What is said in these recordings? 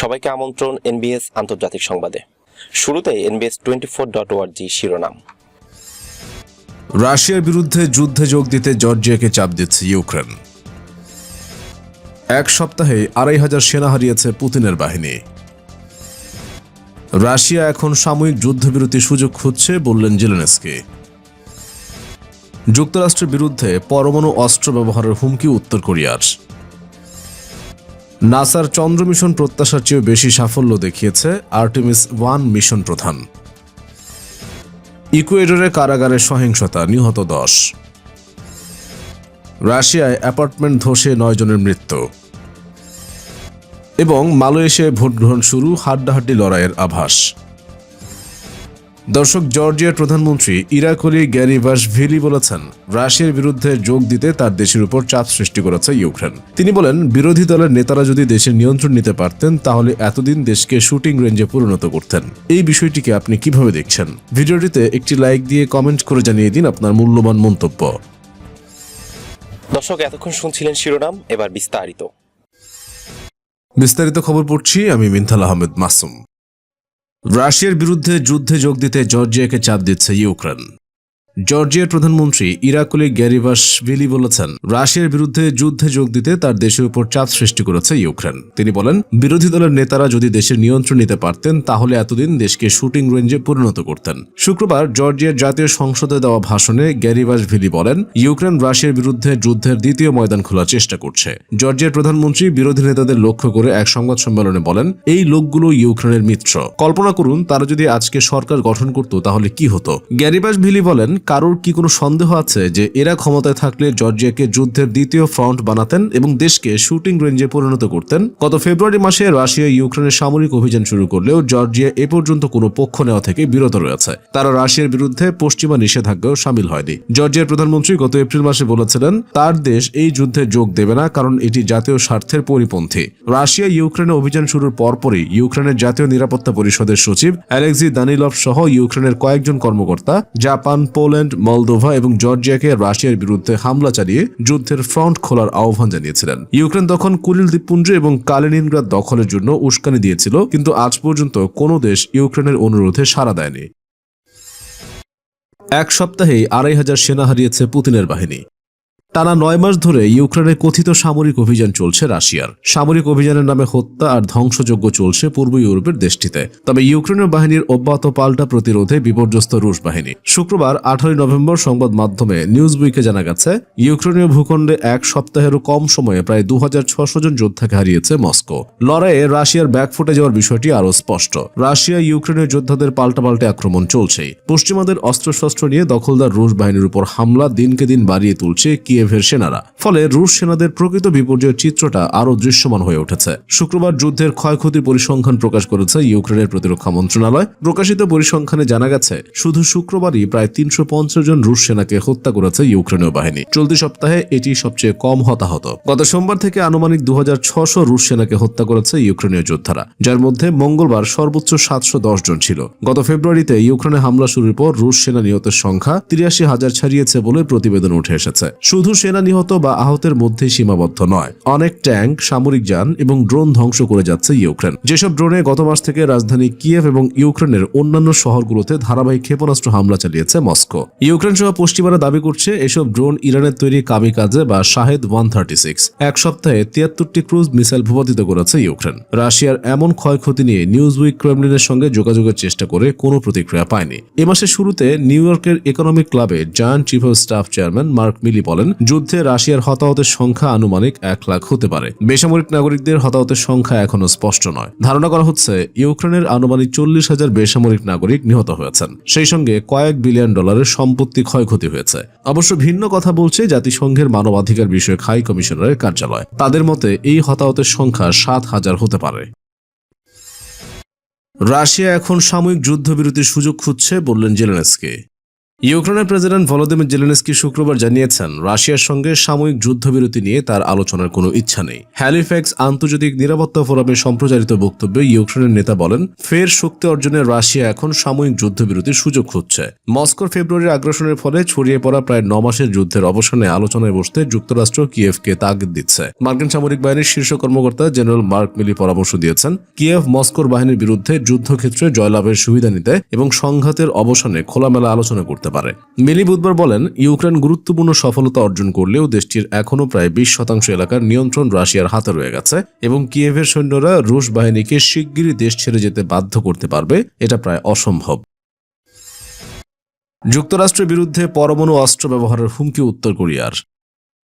সবাইকে আমন্ত্রণ এনবিএস আন্তর্জাতিক সংবাদে। শুরুতে এনবিএস টোয়েন্টি ফোর ডট ওয়ার্জি শিরোনাম। রাশিয়ার বিরুদ্ধে যুদ্ধে যোগ দিতে জর্জিয়াকে চাপ দিচ্ছে ইউক্রেন। এক সপ্তাহে আড়াই হাজার সেনা হারিয়েছে পুতিনের বাহিনী। রাশিয়া এখন সাময়িক যুদ্ধবিরতির সুযোগ খুঁজছে বললেন জেলেনস্কি। যুক্তরাষ্ট্রের বিরুদ্ধে পরমাণু অস্ত্র ব্যবহারের হুমকি উত্তর কোরিয়ার। নাসার চন্দ্র মিশন প্রত্যাশার চেয়েও বেশি সাফল্য দেখিয়েছে আর্টিমিস ওয়ান মিশন প্রধান। ইকুয়েডরের কারাগারে সহিংসতা, নিহত দশ। রাশিয়ায় অ্যাপার্টমেন্ট ধসে নয় জনের মৃত্যু। এবং মালয়েশিয়ায় ভোট গ্রহণ শুরু, হাড্ডাহাড্ডি লড়াইয়ের আভাস। দর্শক জর্জিয়ার প্রধানমন্ত্রী ইরাকলি গ্যারিভাস ভিলি বলেছেন রাশিয়ার বিরুদ্ধে যোগ দিতে তার দেশের উপর চাপ সৃষ্টি করেছে ইউক্রেন। তিনি বলেন বিরোধী দলের নেতারা যদি দেশের নিয়ন্ত্রণ নিতে পারতেন তাহলে এতদিন দেশকে শুটিং রেঞ্জে পরিণত করতেন। এই বিষয়টিকে আপনি কীভাবে দেখছেন? ভিডিওটিতে একটি লাইক দিয়ে কমেন্ট করে জানিয়ে দিন আপনার মূল্যবান মন্তব্য। দর্শক এতক্ষণ শুনছিলেন শিরোনাম এবার বিস্তারিত। বিস্তারিত খবর পড়ছি আমি মিনথাল আহমেদ মাসুম। রাশিয়ার বিরুদ্ধে যুদ্ধে যোগ দিতে জর্জিয়াকে চাপ দিচ্ছে ইউক্রেন। জর্জিয়ার প্রধানমন্ত্রী ইরাকুলি গ্যারিভাসভিলি বলেছেন, রাশিয়ার বিরুদ্ধে যুদ্ধে যোগ দিতে তার দেশের উপর চাপ সৃষ্টি করেছে ইউক্রেন। তিনি বলেন, বিরোধী দলের নেতারা যদি দেশের নিয়ন্ত্রণ নিতে পারতেন, তাহলে এতদিন দেশকে শুটিং রেঞ্জে পরিণত করতেন। শুক্রবার জর্জিয়ার জাতীয় সংসদে দেওয়া ভাষণে গ্যারিভাসভিলি বলেন, ইউক্রেন রাশিয়ার বিরুদ্ধে যুদ্ধের দ্বিতীয় ময়দান খোলার চেষ্টা করছে। জর্জিয়ার প্রধানমন্ত্রী বিরোধী নেতাদের লক্ষ্য করে এক সংবাদ সম্মেলনে বলেন, এই লোকগুলো ইউক্রেনের মিত্র। কল্পনা করুন, তারা যদি আজকে সরকার গঠন করত, তাহলে কি হতো? গ্যারিবাসভিলি বলেন কারোর কি কোনো সন্দেহ আছে যে এরা ক্ষমতায় থাকলে জর্জিয়াকে যুদ্ধের দ্বিতীয় ফ্রন্ট বানাতেন এবং দেশকে শুটিং রেঞ্জে পরিণত করতেন? গত ফেব্রুয়ারি মাসে রাশিয়া ইউক্রেনের সামরিক অভিযান শুরু করলেও জর্জিয়া এ পর্যন্ত কোনো পক্ষ নেওয়া থেকে বিরত রয়েছে। তারা রাশিয়ার বিরুদ্ধে পশ্চিমা নিষেধাজ্ঞাও সামিল হয়নি। জর্জিয়ার প্রধানমন্ত্রী গত এপ্রিল মাসে বলেছিলেন, তার দেশ এই যুদ্ধে যোগ দেবে না কারণ এটি জাতীয় স্বার্থের পরিপন্থী। রাশিয়া ইউক্রেনে অভিযান শুরুর পরপরই ইউক্রেনের জাতীয় নিরাপত্তা পরিষদের সচিব অ্যালেক্সি দানিলভ সহ ইউক্রেনের কয়েকজন কর্মকর্তা, জাপান পোল্যান্ড, মলদোভা এবং জর্জিয়াকে রাশিয়ার বিরুদ্ধে হামলা চালিয়ে যুদ্ধের ফ্রন্ট খোলার আহ্বান জানিয়েছিলেন। ইউক্রেন তখন কুলিল দ্বীপপুঞ্জ এবং কালিনিনগ্রাদ দখলের জন্য উস্কানি দিয়েছিল, কিন্তু আজ পর্যন্ত কোনো দেশ ইউক্রেনের অনুরোধে সাড়া দেয়নি। এক সপ্তাহেই আড়াই হাজার সেনা হারিয়েছে পুতিনের বাহিনী। টানা নয় মাস ধরে ইউক্রেনে কথিত সামরিক অভিযান চলছে রাশিয়ার। সামরিক অভিযানের নামে হত্যা আর ধ্বংসযজ্ঞ চলছে পূর্ব ইউরোপের দেশটিতে। তবে ইউক্রেনের বাহিনীর অব্যাহত পাল্টা প্রতিরোধে বিপর্যস্ত রুশ বাহিনী। শুক্রবার, আঠারোই নভেম্বর সংবাদ মাধ্যমে নিউজ উইকে জানা গেছে, ইউক্রেনীয় ভূখণ্ডে এক সপ্তাহেরও কম সময়ে প্রায় দু জন যোদ্ধাকে হারিয়েছে মস্কো। লড়াইয়ে রাশিয়ার ব্যাক ফুটে যাওয়ার বিষয়টি আরও স্পষ্ট। রাশিয়া ইউক্রেনের যোদ্ধাদের পাল্টাপাল্টে আক্রমণ চলছেই। পশ্চিমাদের অস্ত্রশস্ত্র নিয়ে দখলদার রুশ বাহিনীর উপর হামলা দিনকে দিন বাড়িয়ে তুলছে কিয়েভের সেনারা। ফলে রুশ সেনাদের প্রকৃত বিপর্যয়ের চিত্রটা আরও দৃশ্যমান হয়ে উঠেছে। শুক্রবার যুদ্ধের ক্ষয়ক্ষতির পরিসংখ্যান প্রকাশ করেছে ইউক্রেনের প্রতিরক্ষা মন্ত্রণালয়। প্রকাশিত পরিসংখ্যানে জানা গেছে, শুধু শুক্রবারই প্রায় তিনশো জন রুশ সেনাকে হত্যা করেছে ইউক্রেনীয় বাহিনী। চলতি সপ্তাহে এটি সবচেয়ে কম হতাহত। গত সোমবার থেকে আনুমানিক দু রুশ সেনাকে হত্যা করেছে ইউক্রেনীয় যোদ্ধারা, যার মধ্যে মঙ্গলবার সর্বোচ্চ সাতশো দশ জন ছিল। গত ফেব্রুয়ারিতে ইউক্রেনে হামলা শুরুর পর রুশ সেনা নিহতের সংখ্যা তিরাশি হাজার ছাড়িয়েছে বলে প্রতিবেদন উঠে এসেছে। শুধু সেনা নিহত বা আহতের মধ্যে সীমাবদ্ধ নয়। অনেক ট্যাঙ্ক, সামরিক যান এবং ড্রোন ধ্বংস করে যাচ্ছে ইউক্রেন। যেসব ড্রোনে গত মাস থেকে রাজধানী কিয়েভ এবং ইউক্রেনের অন্যান্য শহরগুলোতে ধারাবাহিক ক্ষেপণাস্ত্র হামলা চালিয়েছে মস্কো। ইউক্রেন সহ পশ্চিমারা দাবি করছে, এসব ড্রোন ইরানের তৈরি কামিকাজে বা শাহেদ ওয়ান থার্টি সিক্স। এক সপ্তাহে তিয়াত্তরটি ক্রুজ মিসাইল ভূপাতিত করেছে ইউক্রেন। রাশিয়ার এমন ক্ষয়ক্ষতি নিয়ে নিউজ উইক ক্রেমলিনের সঙ্গে যোগাযোগের চেষ্টা করে কোনো প্রতিক্রিয়া পায়নি। এ মাসের শুরুতে নিউ ইয়র্কের ইকোনমিক ক্লাবে joint chief of staff chairman Mark Milley বলেন যুদ্ধে রাশিয়ার হতাহতের সংখ্যা আনুমানিক এক লাখ হতে পারে। বেসামরিক নাগরিকদের হতাহতের সংখ্যা এখনও স্পষ্ট নয়। ধারণা করা হচ্ছে, ইউক্রেনের আনুমানিক চল্লিশ হাজার বেসামরিক নাগরিক নিহত হয়েছেন। সেই সঙ্গে কয়েক বিলিয়ন ডলারের সম্পত্তি ক্ষয়ক্ষতি হয়েছে। অবশ্য ভিন্ন কথা বলছে জাতিসংঘের মানবাধিকার বিষয়ক হাই কমিশনারের কার্যালয়। তাদের মতে, এই হতাহতের সংখ্যা সাত হাজার হতে পারে। রাশিয়া এখন সাময়িক যুদ্ধবিরতির সুযোগ খুঁজছে, বললেন জেলেনস্কি। ইউক্রেনের প্রেসিডেন্ট ভলোদিমির জেলেনস্কি শুক্রবার জানিয়েছেন, রাশিয়ার সঙ্গে সাময়িক যুদ্ধবিরতি নিয়ে তার আলোচনার কোনো ইচ্ছা নেই। হ্যালিফ্যাক্স আন্তর্জাতিক নিরাপত্তা ফোরামে সম্প্রচারিত বক্তব্যে ইউক্রেনের নেতা বলেন, ফের শক্তি অর্জনে রাশিয়া এখন সাময়িক যুদ্ধবিরতির সুযোগ খুঁজছে। মস্কোর ফেব্রুয়ারির আগ্রাসনের ফলে ছড়িয়ে পড়া প্রায় ন মাসের যুদ্ধের অবসানে আলোচনায় বসতে যুক্তরাষ্ট্র কিয়েভকে তাগিদ দিচ্ছে। মার্কিন সামরিক বাহিনীর শীর্ষ কর্মকর্তা জেনারেল মার্ক মিলি পরামর্শ দিয়েছেন, কিয়েভ মস্কোর বাহিনীর বিরুদ্ধে যুদ্ধক্ষেত্রে জয়লাভের সুবিধা নিতে এবং সংঘাতের অবসানে খোলামেলা আলোচনা করতে পারে। মিলি বুধবার বলেন, ইউক্রেন গুরুত্বপূর্ণ সফলতা অর্জন করলেও দেশটির এখনও প্রায় বিশ শতাংশ এলাকার নিয়ন্ত্রণ রাশিয়ার হাতে রয়ে গেছে এবং কিয়েভের সৈন্যরা রুশ বাহিনীকে শিগগিরই দেশ ছেড়ে যেতে বাধ্য করতে পারবে, এটা প্রায় অসম্ভব। যুক্তরাষ্ট্রের বিরুদ্ধে পরমাণু অস্ত্র ব্যবহারের হুমকি উত্তর কোরিয়ার।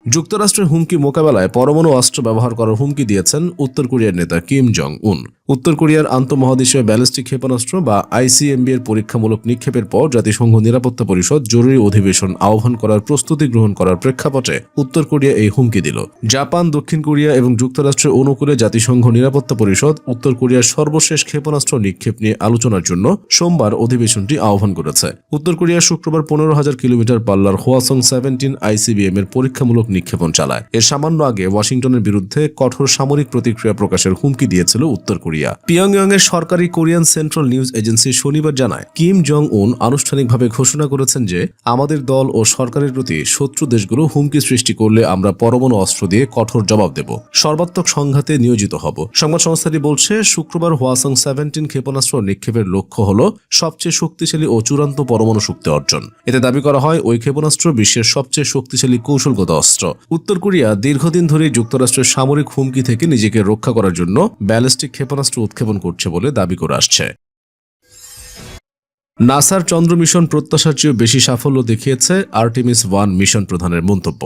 যুক্তরাষ্ট্রের হুমকি মোকাবেলায় পরমাণু অস্ত্র ব্যবহার করার হুমকি দিয়েছেন উত্তর কোরিয়ার নেতা কিম জং উন উত্তর কোরিয়ার আন্তঃমহাদেশীয় ব্যালিস্টিক ক্ষেপণাস্ত্র বা আইসিএমবি এর পরীক্ষামূলক নিক্ষেপের পর জাতিসংঘ নিরাপত্তা পরিষদ জরুরি অধিবেশন আহ্বান করার প্রস্তুতি গ্রহণ করার প্রেক্ষাপটে উত্তর কোরিয়া এই হুমকি দিল। জাপান, দক্ষিণ কোরিয়া এবং যুক্তরাষ্ট্রের অনুকূলে জাতিসংঘ নিরাপত্তা পরিষদ উত্তর কোরিয়ার সর্বশেষ ক্ষেপণাস্ত্র নিক্ষেপ নিয়ে আলোচনার জন্য সোমবার অধিবেশনটি আহ্বান করেছে। উত্তর কোরিয়া শুক্রবার পনেরো হাজার কিলোমিটার পাল্লার হোয়াসং সেভেন্টিন আইসিবিএম এর পরীক্ষামূলক নিক্ষেপণ চালায়। এর সামান্য আগে ওয়াশিংটনের বিরুদ্ধে কঠোর সামরিক প্রতিক্রিয়া প্রকাশের হুমকি দিয়েছিল উত্তর কোরিয়া। পিয়ংইয়ং এর সরকারি কোরিয়ান সেন্ট্রাল নিউজ এজেন্সি শনিবার জানায়, কিম জং উন আনুষ্ঠানিকভাবে ঘোষণা করেছেন যে, আমাদের দল ও সরকারের প্রতি শত্রু দেশগুলো হুমকি সৃষ্টি করলে আমরা পরমাণু অস্ত্র দিয়ে কঠোর জবাব দেব। সর্বাত্মক সংঘাতে নিয়োজিত হব। সংবাদ সংস্থাটি বলছে, শুক্রবার হোয়াসং সেভেন্টিন ক্ষেপণাস্ত্র নিক্ষেপের লক্ষ্য হল সবচেয়ে শক্তিশালী ও চূড়ান্ত পরমাণু শক্তি অর্জন। এতে দাবি করা হয়, ওই ক্ষেপণাস্ত্র বিশ্বের সবচেয়ে শক্তিশালী কৌশলগত অস্ত্র। উত্তর কোরিয়া দীর্ঘদিন ধরে যুক্তরাষ্ট্রের সামরিক হুমকি থেকে নিজেকে রক্ষা করার জন্য ব্যালিস্টিক ক্ষেপণাস্ত্র উৎক্ষেপণ করছে বলে দাবি করে আসছে। নাসার চন্দ্র মিশন প্রত্যাশার চেয়েও বেশি সাফল্য দেখিয়েছে আর্টিমিস ওয়ান মিশন প্রধানের মন্তব্য।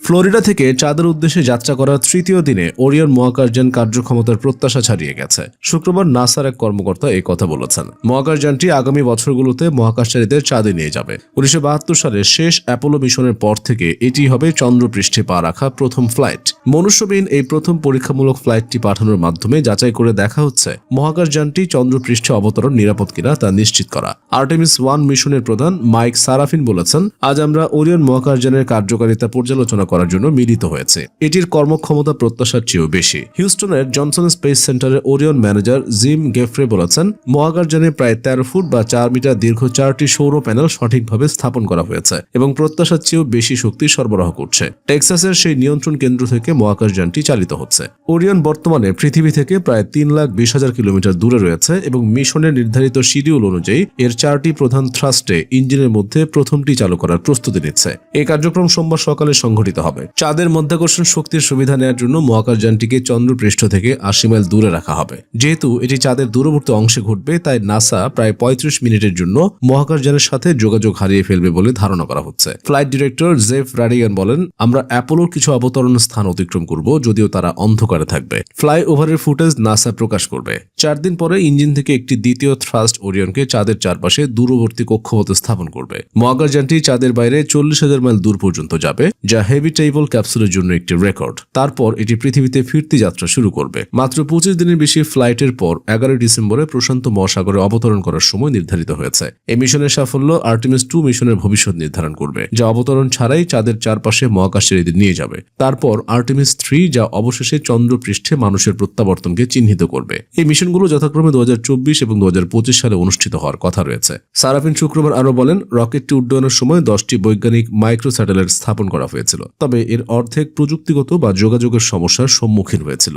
ফ্লোরিডা থেকে চাঁদের উদ্দেশ্যে যাত্রা করার তৃতীয় দিনে ওরিয়ন মহাকাশযান কার্যক্ষমতার প্রত্যাশা ছাড়িয়ে গেছে। শুক্রবার নাসার এক কর্মকর্তা এই কথা বলেছেন। মহাকাশযানটি আগামী বছরগুলোতে মহাকাশচারীদের চাঁদে নিয়ে যাবে। উনিশশো সালে শেষ অ্যাপোলো মিশনের পর থেকে এটি হবে চন্দ্রপৃষ্ঠে পা রাখা প্রথম ফ্লাইট। মনুষ্যবিহীন এই প্রথম পরীক্ষামূলক ফ্লাইটটি পাঠানোর মাধ্যমে যাচাই করে দেখা হচ্ছে, মহাকাশযানটি চন্দ্রপৃষ্ঠে অবতরণ নিরাপদ কিনা তা নিশ্চিত করা। আর্টেমিস ওয়ান মিশনের প্রধান মাইক সারাফিন বলেছেন, আজ আমরা ওরিয়ন মহাকাশযানের কার্যকারিতা পর্যালোচনা করার জন্য মিলিত হয়েছে। এটির কর্মক্ষমতা প্রত্যাশার চেয়েও বেশি। হিউস্টনের জনসন স্পেস সেন্টারের ওরিয়ন ম্যানেজার জিম গেফ্রে বলেছেন মহাকাশযানে প্রায় তেরো ফুট বা চার মিটার দীর্ঘ চারটি সৌর প্যানেল সঠিকভাবে স্থাপন করা হয়েছে এবং প্রত্যাশার চেয়েও বেশি শক্তি সরবরাহ করছে। টেক্সাসের সেই নিয়ন্ত্রণ কেন্দ্র থেকে মহাকাশযানটি চালিত হচ্ছে। ওরিয়ন বর্তমানে পৃথিবী থেকে প্রায় তিন লাখ বিশ হাজার কিলোমিটার দূরে রয়েছে এবং মিশনের নির্ধারিত শিডিউল অনুযায়ী এর চারটি প্রধান থ্রাস্টে ইঞ্জিনের মধ্যে প্রথমটি চালু করার প্রস্তুতি নিচ্ছে। এই কার্যক্রম সোমবার সকালে সংঘটিত হবে। চাঁদের মধ্যাকর্ষণ শক্তির সুবিধা নেওয়ার জন্য মহাকাশযানটিকে চন্দ্রপৃষ্ঠ থেকে আশি মাইল দূরে রাখা হবে। যেহেতু এটি চাঁদের দূরবর্তী অংশে ঘটবে, তাই নাসা প্রায় পঁয়ত্রিশ মিনিটের জন্য মহাকাশযানের সাথে যোগাযোগ হারিয়ে ফেলবে বলে ধারণা করা হচ্ছে। ফ্লাইট ডিরেক্টর জেফ রাডিগান বলেন, আমরা অ্যাপোলোর কিছু অবতরণ স্থান অতিক্রম করব, যদিও তারা অন্ধকারে থাকবে। ফ্লাই ওভারের ফুটেজ নাসা প্রকাশ করবে। চার দিন পরে ইঞ্জিন থেকে একটি দ্বিতীয় থ্রাস্ট ওরিয়নকে চাঁদের চারপাশে দূরবর্তী কক্ষপথে স্থাপন করবে। মহাকাশযানটি চাঁদের বাইরে চল্লিশ হাজার মাইল দূর পর্যন্ত যাবে, যা হেভি টেবল ক্যাপসুলের জন্য একটি রেকর্ড তারপর এটি পৃথিবীতে ফিরতি যাত্রা শুরু করবে। মাত্র পঁচিশ দিনের বেশি ফ্লাইটের পর এগারোই ডিসেম্বরে প্রশান্ত মহাসাগরে অবতরণ করার সময় নির্ধারিত হয়েছে। এই মিশনের সাফল্য আর্টিমিস টু মিশনের ভবিষ্যৎ নির্ধারণ করবে, যা অবতরণ ছাড়াই চাঁদের চারপাশে মহাকাশচারীদের নিয়ে যাবে। তারপর আর্টিমিস থ্রি যা অবশেষে চন্দ্রপৃষ্ঠে মানুষের প্রত্যাবর্তনকে চিহ্নিত করবে। এই মিশনগুলো যথাক্রমে দু হাজার চব্বিশ এবং দু হাজার পঁচিশ সালে অনুষ্ঠিত হওয়ার কথা রয়েছে। সারাফিন শুক্রবার আরও বলেন, রকেটটি উড্ডয়নের সময় দশটি বৈজ্ঞানিক মাইক্রো স্যাটেলাইট স্থাপন করা হয়েছিল। তবে এর অর্ধেক প্রযুক্তিগত বা যোগাযোগের সমস্যার সম্মুখীন হয়েছিল।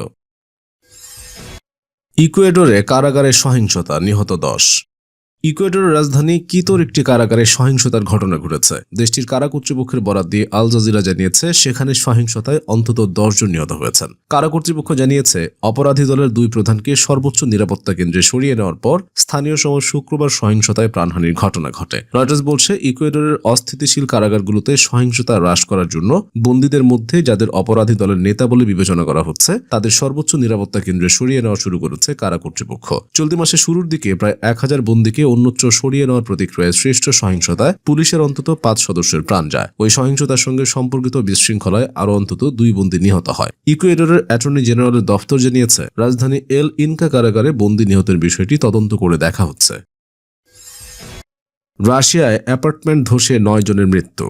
ইকুয়েডরে কারাগারে সহিংসতা নিহত দশ। ইকুয়েডরের রাজধানী কিতোর একটি কারাগারে সহিংসতার ঘটনা ঘটেছে। দেশটির কারা কর্তৃপক্ষের বরাদ দিয়ে আল জাজিরা জানিয়েছে, সেখানে সহিংসতায় অন্তত জন নিহত হয়েছেন। কারা কর্তৃপক্ষ জানিয়েছে, অপরাধী দলের দুই প্রধানকে সর্বোচ্চ নিরাপত্তা কেন্দ্রে সরিয়ে নেওয়ার পর স্থানীয় সময় শুক্রবার সহিংসতায় প্রাণহানির ঘটনা ঘটে। রয়টার্স বলছে, ইকুয়েডরের অস্থিতিশীল কারাগারগুলোতে সহিংসতা হ্রাস করার জন্য বন্দীদের মধ্যে যাদের অপরাধী দলের নেতা বলে বিবেচনা করা হচ্ছে, তাদের সর্বোচ্চ নিরাপত্তা কেন্দ্রে সরিয়ে নেওয়া শুরু করেছে কারা কর্তৃপক্ষ। চলতি মাসের শুরুর দিকে প্রায় এক হাজার বন্দীকে অন্যত্র সরিয়ে নেওয়ার প্রতিক্রিয়ায় শ্রেষ্ঠ সহিংসতায় পুলিশের অন্তত পাঁচ সদস্যের প্রাণ যায়। ওই সহিংসতার সঙ্গে সম্পর্কিত বিশৃঙ্খলায় আরও অন্তত দুই বন্দী নিহত হয়। ইকুয়েডরের অ্যাটর্নি জেনারেলের দফতর জানিয়েছে, রাজধানী এল ইনকা কারাগারে বন্দী নিহতের বিষয়টি তদন্ত করে দেখা হচ্ছে। রাশিয়ায় অ্যাপার্টমেন্ট ধসে নয় জনের মৃত্যু।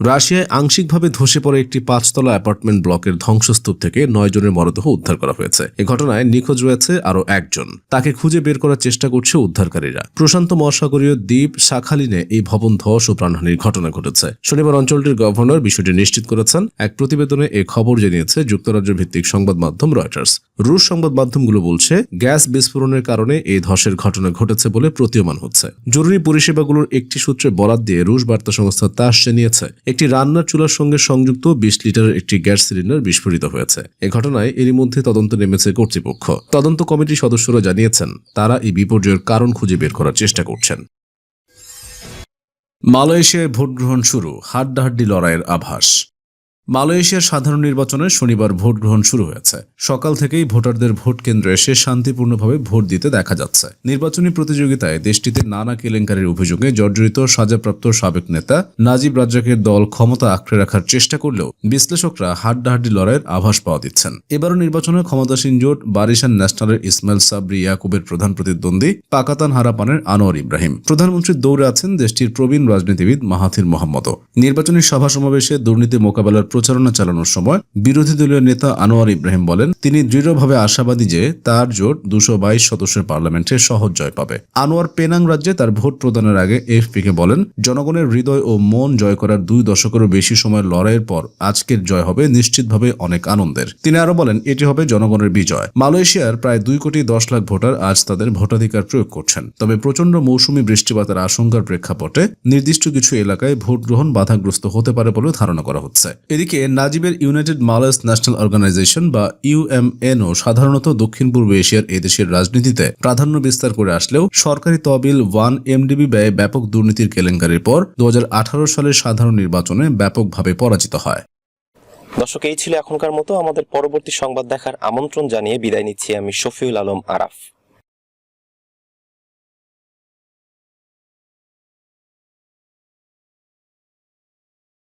রাশিয়ায় আংশিকভাবে ধসে পড়ে একটি পাঁচতলা অ্যাপার্টমেন্ট ব্লকের ধ্বংসস্তূপ থেকে নয় জনের মরদেহ উদ্ধার করা হয়েছে। এ ঘটনায় নিখোঁজ রয়েছে আরও একজন। তাকে খুঁজে বের করার চেষ্টা করছে উদ্ধারকারীরা। প্রশান্ত মহাসাগরীয় দ্বীপ শাখালিনে এই ভবন ধস ও প্রাণহানির ঘটনা ঘটেছে। শনিবার অঞ্চলটির গভর্নর বিষয়টি নিশ্চিত করেছেন। এক প্রতিবেদনে এ খবর জানিয়েছে যুক্তরাজ্য ভিত্তিক সংবাদ মাধ্যম রয়টার্স। রুশ সংবাদ মাধ্যমগুলো বলছে, গ্যাস বিস্ফোরণের কারণে এই ধসের ঘটনা ঘটেছে বলে প্রতীয়মান হচ্ছে। জরুরি পরিষেবাগুলোর একটি সূত্রে বরাত দিয়ে রুশ বার্তা সংস্থা তাস জানিয়েছে। একটি রান্নার চুলার সঙ্গে সংযুক্ত বিশ লিটার একটি গ্যাস সিলিন্ডার বিস্ফোরিত হয়েছে। এ ঘটনায় এরই মধ্যে তদন্ত নেমেছে কর্তৃপক্ষ। তদন্ত কমিটির সদস্যরা জানিয়েছেন, তারা এই বিপর্যয়ের কারণ খুঁজে বের করার চেষ্টা করছেন। মালয়েশিয়ায় ভোট গ্রহণ শুরু, হাড্ডাহাড্ডি লড়াইয়ের আভাস। মালয়েশিয়ার সাধারণ নির্বাচনে শনিবার ভোট গ্রহণ শুরু হয়েছে। সকাল থেকেই ভোটারদের ভোট কেন্দ্রে এসে শান্তিপূর্ণভাবে ভোট দিতে দেখা যাচ্ছে। নির্বাচনী প্রতিযোগিতায় দেশটিতে নানা কেলেঙ্কারির অভিযোগে জর্জরিত সাজাপ্রাপ্ত সাবেক নেতা নাজিব রাজ্জাকের দল ক্ষমতা আঁকড়ে রাখার চেষ্টা করলেও বিশ্লেষকরা হাড্ডাহাড্ডি লড়াইয়ের আভাস পাওয়া দিচ্ছেন। এবারও নির্বাচনে ক্ষমতাসীন জোট বারিশান ন্যাশনালের ইসমাইল সাবরি, ইয়াকুবের প্রধান প্রতিদ্বন্দ্বী পাকাতান হারাপানের আনোয়ার ইব্রাহিম। প্রধানমন্ত্রীর দৌড়ে আছেন দেশটির প্রবীণ রাজনীতিবিদ মাহাথির মোহাম্মদ নির্বাচনী সভা সমাবেশে দুর্নীতি মোকাবেলার প্রচারণা চালানোর সময় বিরোধী দলীয় নেতা আনোয়ার ইব্রাহিম বলেন, তিনি দৃঢ়ভাবে আশাবাদী যে তার জোট দুশো বাইশ সদস্যের পার্লামেন্টে সহজ জয় পাবে। আনোয়ার পেনাং রাজ্যে তার ভোট প্রদানের আগে এফপিকে বলেন, জনগণের হৃদয় ও মন জয় করার দুই দশকেরও বেশি সময়ের লড়াইয়ের পর আজকের জয় হবে নিশ্চিতভাবে অনেক আনন্দের। তিনি আরও বলেন, এটি হবে জনগণের বিজয়। মালয়েশিয়ার প্রায় দুই কোটি দশ লাখ ভোটার আজ তাদের ভোটাধিকার প্রয়োগ করছেন। তবে প্রচণ্ড মৌসুমী বৃষ্টিপাতের আশঙ্কার প্রেক্ষাপটে নির্দিষ্ট কিছু এলাকায় ভোট গ্রহণ বাধাগ্রস্ত হতে পারে বলে ধারণা করা হচ্ছে। এদিকে নাজিবের ইউনাইটেড মালয়েস ন্যাশনাল অর্গানাইজেশন বা ইউএমএনও সাধারণত দক্ষিণ পূর্ব এশিয়ার এদেশের রাজনীতিতে প্রাধান্য বিস্তার করে আসলেও সরকারি তহবিল ওয়ান এমডিবি ব্যয়ে ব্যাপক দুর্নীতির কেলেঙ্কারির পর দু হাজার আঠারো সালের সাধারণ নির্বাচনে ব্যাপকভাবে পরাজিত হয়। দর্শক, এই ছিল এখনকার মতো। আমাদের পরবর্তী সংবাদ দেখার আমন্ত্রণ জানিয়ে বিদায় নিচ্ছি আমি শফিউল আলম আরাফ।